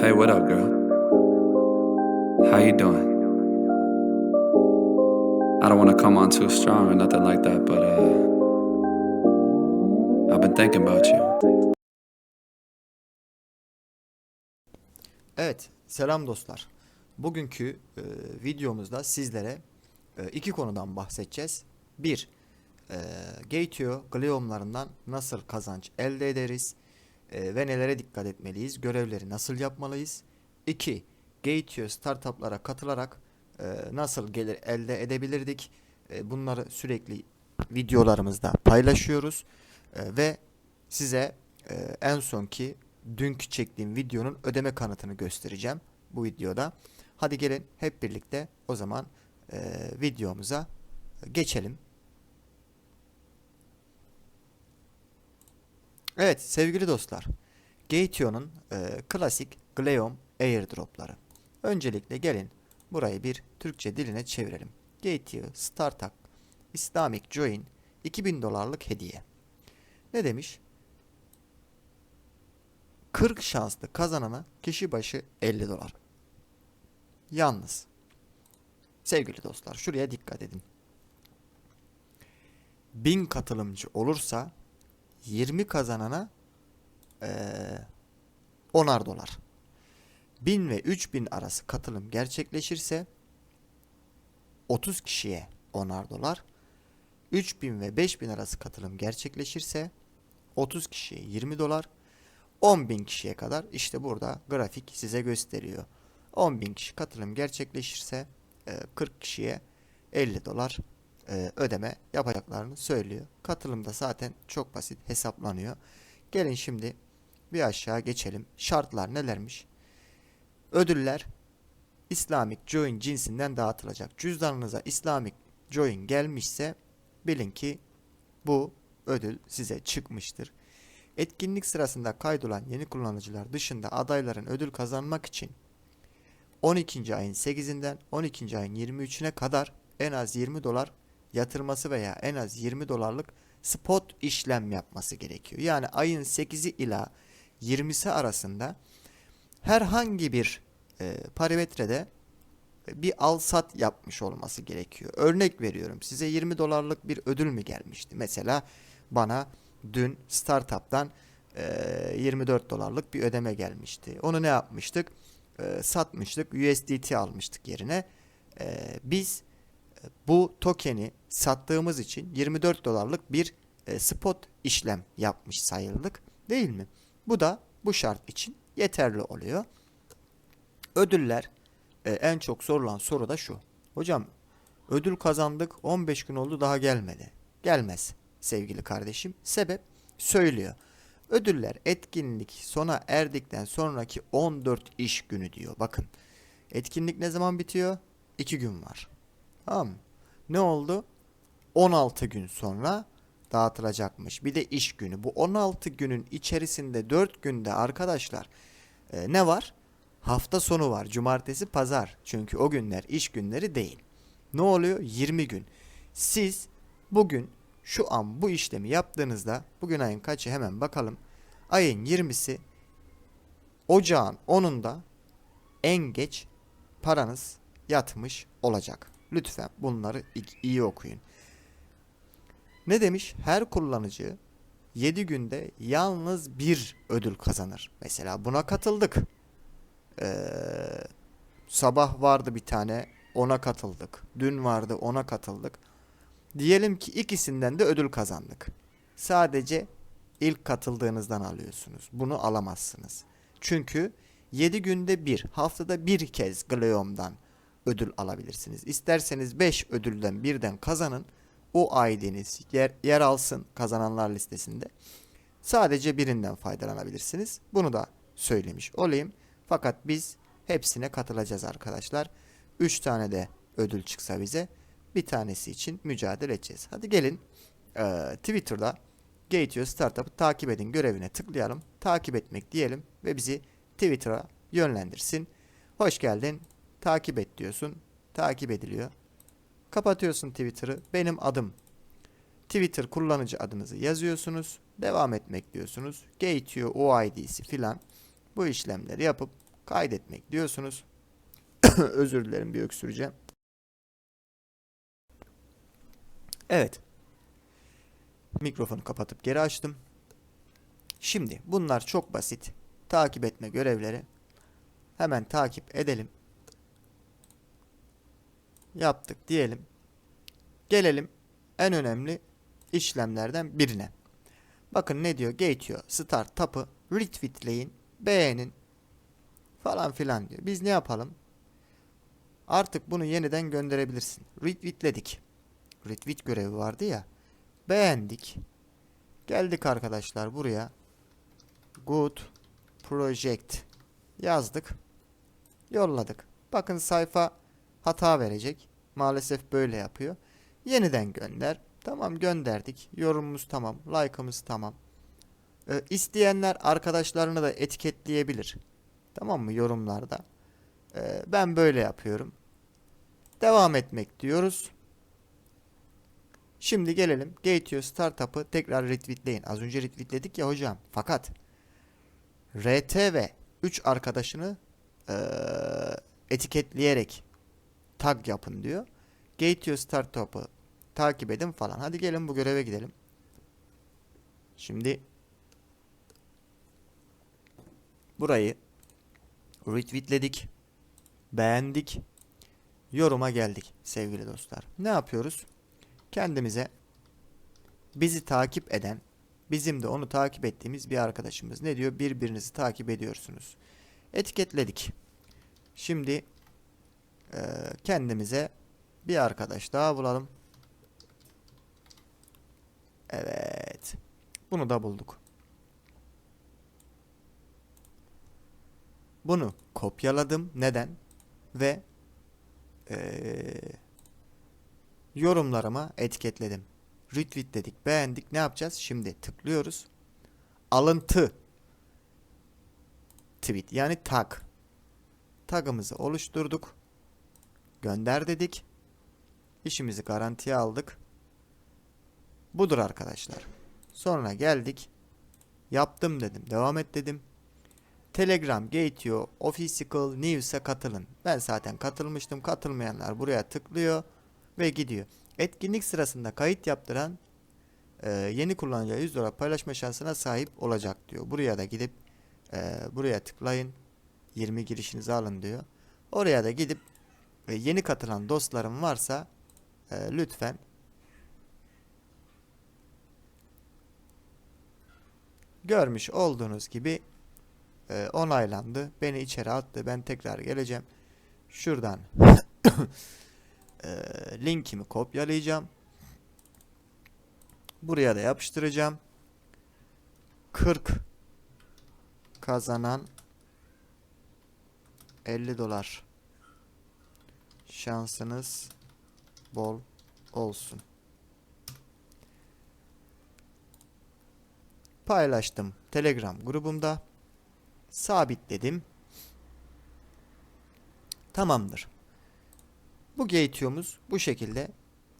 Hey, what up, girl? How you doing? I don't want come on too strong or nothing like that, but uh, I've been thinking about you. Evet, selam dostlar. Bugünkü e, videomuzda sizlere e, iki konudan bahsedeceğiz. Bir, e, Gateo gliomlarından nasıl kazanç elde ederiz e, ve nelere dikkat etmeliyiz, görevleri nasıl yapmalıyız. İki, Gateo startuplara katılarak e, nasıl gelir elde edebilirdik. E, bunları sürekli videolarımızda paylaşıyoruz E, ve size e, en sonki dünkü çektiğim videonun ödeme kanıtını göstereceğim bu videoda. Hadi gelin hep birlikte o zaman e, videomuza geçelim. Evet sevgili dostlar. Gateon'un e, klasik Gleom airdropları. Öncelikle gelin burayı bir Türkçe diline çevirelim. Gateo Startup Islamic Join 2000 dolarlık hediye. Ne demiş? 40 şanslı kazanana kişi başı 50 dolar. Yalnız sevgili dostlar şuraya dikkat edin. 1000 katılımcı olursa 20 kazanana eee 10'ar dolar. 1000 ve 3000 arası katılım gerçekleşirse 30 kişiye 10'ar dolar. 3000 ve 5000 arası katılım gerçekleşirse 30 kişiye 20 dolar. 10.000 kişiye kadar işte burada grafik size gösteriyor. 10.000 kişi katılım gerçekleşirse e, 40 kişiye 50 dolar e, ödeme yapacaklarını söylüyor. Katılım da zaten çok basit hesaplanıyor. Gelin şimdi bir aşağı geçelim. Şartlar nelermiş? Ödüller Islamic Join cinsinden dağıtılacak. Cüzdanınıza Islamic Join gelmişse bilin ki bu ödül size çıkmıştır. Etkinlik sırasında kaydolan yeni kullanıcılar dışında adayların ödül kazanmak için 12. ayın 8'inden 12. ayın 23'üne kadar en az 20 dolar yatırması veya en az 20 dolarlık spot işlem yapması gerekiyor. Yani ayın 8'i ila 20'si arasında herhangi bir e, parametrede bir al sat yapmış olması gerekiyor. Örnek veriyorum size 20 dolarlık bir ödül mü gelmişti? Mesela bana dün startup'tan e, 24 dolarlık bir ödeme gelmişti. Onu ne yapmıştık? E, satmıştık. USDT almıştık yerine. E, biz bu tokeni sattığımız için 24 dolarlık bir e, spot işlem yapmış sayıldık. Değil mi? Bu da bu şart için yeterli oluyor. Ödüller e, en çok sorulan soru da şu. Hocam ödül kazandık 15 gün oldu daha gelmedi. Gelmez sevgili kardeşim. Sebep söylüyor. Ödüller etkinlik sona erdikten sonraki 14 iş günü diyor. Bakın etkinlik ne zaman bitiyor? 2 gün var. Tamam mı? Ne oldu? 16 gün sonra dağıtılacakmış. Bir de iş günü. Bu 16 günün içerisinde 4 günde arkadaşlar e, ne var? Hafta sonu var. Cumartesi, pazar. Çünkü o günler iş günleri değil. Ne oluyor? 20 gün. Siz bugün şu an bu işlemi yaptığınızda bugün ayın kaçı hemen bakalım. Ayın 20'si ocağın 10'unda en geç paranız yatmış olacak. Lütfen bunları iyi okuyun. Ne demiş? Her kullanıcı 7 günde yalnız bir ödül kazanır. Mesela buna katıldık. Ee, sabah vardı bir tane ona katıldık. Dün vardı ona katıldık. Diyelim ki ikisinden de ödül kazandık. Sadece ilk katıldığınızdan alıyorsunuz. Bunu alamazsınız. Çünkü 7 günde bir, haftada bir kez Gleom'dan ödül alabilirsiniz. İsterseniz 5 ödülden birden kazanın. O ID'niz yer, yer alsın kazananlar listesinde. Sadece birinden faydalanabilirsiniz. Bunu da söylemiş olayım. Fakat biz hepsine katılacağız arkadaşlar. 3 tane de ödül çıksa bize bir tanesi için mücadele edeceğiz. Hadi gelin e, Twitter'da Gateo Startup'ı takip edin görevine tıklayalım. Takip etmek diyelim ve bizi Twitter'a yönlendirsin. Hoş geldin. Takip et diyorsun. Takip ediliyor. Kapatıyorsun Twitter'ı. Benim adım. Twitter kullanıcı adınızı yazıyorsunuz. Devam etmek diyorsunuz. Gateo OID'si filan. Bu işlemleri yapıp Kaydetmek diyorsunuz. Özür dilerim bir öksüreceğim. Evet. Mikrofonu kapatıp geri açtım. Şimdi bunlar çok basit. Takip etme görevleri. Hemen takip edelim. Yaptık diyelim. Gelelim en önemli işlemlerden birine. Bakın ne diyor? Geçiyor. Start tapı retweetleyin, beğenin falan filan diyor. Biz ne yapalım? Artık bunu yeniden gönderebilirsin. Retweetledik. Retweet görevi vardı ya. Beğendik. Geldik arkadaşlar buraya. Good project yazdık. Yolladık. Bakın sayfa hata verecek. Maalesef böyle yapıyor. Yeniden gönder. Tamam gönderdik. Yorumumuz tamam. Like'ımız tamam. Ee, isteyenler arkadaşlarını da etiketleyebilir. Tamam mı yorumlarda? Ee, ben böyle yapıyorum. Devam etmek diyoruz. Şimdi gelelim Gateo Startup'ı tekrar retweetleyin. Az önce retweetledik ya hocam. Fakat RT ve 3 arkadaşını eee, etiketleyerek tag yapın diyor. Gateo Startup'ı takip edin falan. Hadi gelin bu göreve gidelim. Şimdi burayı retweetledik. Beğendik. Yoruma geldik sevgili dostlar. Ne yapıyoruz? Kendimize bizi takip eden, bizim de onu takip ettiğimiz bir arkadaşımız ne diyor? Birbirinizi takip ediyorsunuz. Etiketledik. Şimdi eee, kendimize bir arkadaş daha bulalım. Evet. Bunu da bulduk. Bunu kopyaladım. Neden? Ve eee, yorumlarıma etiketledim. Retweetledik, beğendik. Ne yapacağız? Şimdi tıklıyoruz. Alıntı. Tweet yani tag. Tagımızı oluşturduk. Gönder dedik. İşimizi garantiye aldık. Budur arkadaşlar. Sonra geldik. Yaptım dedim. Devam et dedim. Telegram, Gateo, Official News'e katılın. Ben zaten katılmıştım. Katılmayanlar buraya tıklıyor ve gidiyor. Etkinlik sırasında kayıt yaptıran e, yeni kullanıcıya 100 dolar paylaşma şansına sahip olacak diyor. Buraya da gidip e, buraya tıklayın. 20 girişinizi alın diyor. Oraya da gidip e, yeni katılan dostlarım varsa e, lütfen görmüş olduğunuz gibi e, onaylandı. Beni içeri attı. Ben tekrar geleceğim. Şuradan e, linkimi kopyalayacağım. Buraya da yapıştıracağım. 40 kazanan 50 dolar şansınız bol olsun. Paylaştım Telegram grubumda. Sabitledim. Tamamdır. Bu Gateo'muz bu şekilde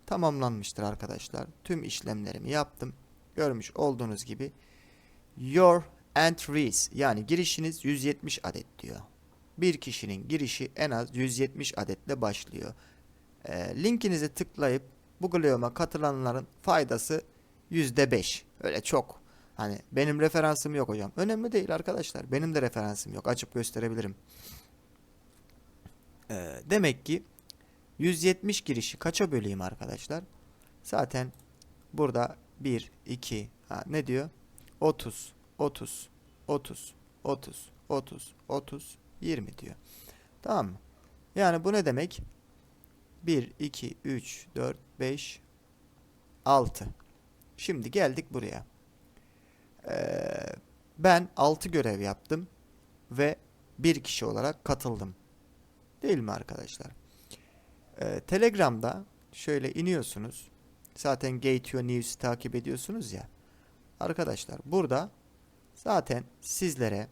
tamamlanmıştır arkadaşlar. Tüm işlemlerimi yaptım. Görmüş olduğunuz gibi Your entries yani girişiniz 170 adet diyor. Bir kişinin girişi en az 170 adetle başlıyor. Ee, linkinize tıklayıp bu Gleom'a katılanların faydası %5. Öyle çok. Hani benim referansım yok hocam. Önemli değil arkadaşlar. Benim de referansım yok. Açıp gösterebilirim. Ee, demek ki 170 girişi kaça böleyim arkadaşlar? Zaten burada 1, 2, ha, ne diyor? 30, 30, 30, 30, 30, 30, 20 diyor. Tamam mı? Yani bu ne demek? 1, 2, 3, 4, 5, 6. Şimdi geldik buraya. Ee, ben 6 görev yaptım ve bir kişi olarak katıldım. Değil mi arkadaşlar? Ee, Telegram'da şöyle iniyorsunuz. Zaten Gateo News'i takip ediyorsunuz ya. Arkadaşlar burada zaten sizlere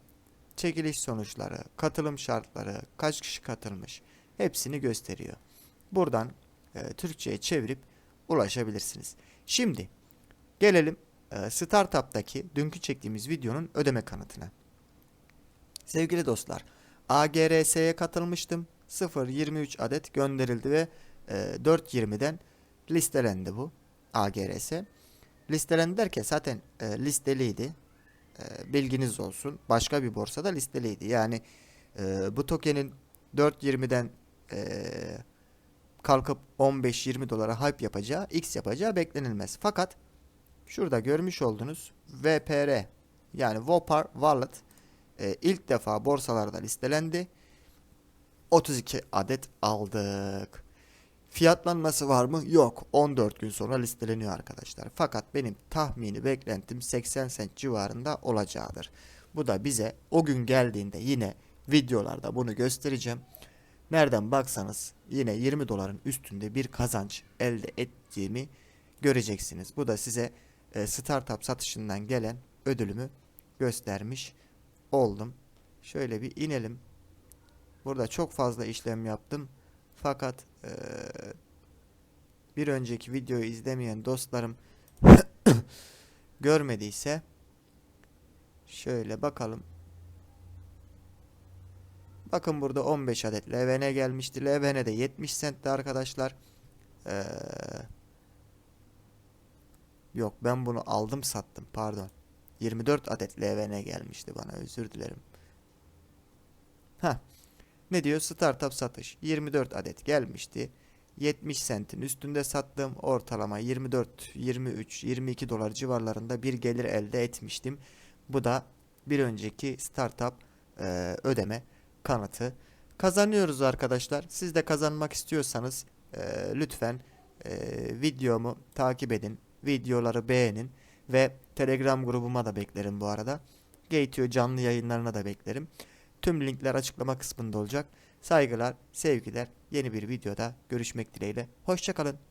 çekiliş sonuçları, katılım şartları, kaç kişi katılmış hepsini gösteriyor. Buradan e, Türkçe'ye çevirip ulaşabilirsiniz. Şimdi gelelim e, Startup'taki dünkü çektiğimiz videonun ödeme kanıtına. Sevgili dostlar, AGRS'ye katılmıştım. 0.23 adet gönderildi ve e, 4.20'den listelendi bu AGRS. Listelendi derken zaten e, listeliydi. E, bilginiz olsun. Başka bir borsada listeliydi. Yani e, bu tokenin 4.20'den e, kalkıp 15-20 dolara hype yapacağı, X yapacağı beklenilmez. Fakat şurada görmüş olduğunuz VPR yani Vopar Wallet e, ilk defa borsalarda listelendi. 32 adet aldık. Fiyatlanması var mı? Yok. 14 gün sonra listeleniyor arkadaşlar. Fakat benim tahmini beklentim 80 sent civarında olacağıdır. Bu da bize o gün geldiğinde yine videolarda bunu göstereceğim. Nereden baksanız yine 20 doların üstünde bir kazanç elde ettiğimi göreceksiniz. Bu da size e, startup satışından gelen ödülümü göstermiş oldum. Şöyle bir inelim. Burada çok fazla işlem yaptım. Fakat eee, bir önceki videoyu izlemeyen dostlarım görmediyse şöyle bakalım. Bakın burada 15 adet LVN gelmişti. LVN de 70 centti arkadaşlar. Eee, yok ben bunu aldım sattım pardon. 24 adet LVN gelmişti bana özür dilerim. Ha. Ne diyor? Startup satış. 24 adet gelmişti. 70 sentin üstünde sattığım ortalama 24, 23, 22 dolar civarlarında bir gelir elde etmiştim. Bu da bir önceki startup e, ödeme kanıtı. Kazanıyoruz arkadaşlar. Siz de kazanmak istiyorsanız e, lütfen e, videomu takip edin. Videoları beğenin ve Telegram grubuma da beklerim bu arada. Gateo canlı yayınlarına da beklerim. Tüm linkler açıklama kısmında olacak. Saygılar, sevgiler. Yeni bir videoda görüşmek dileğiyle. Hoşçakalın.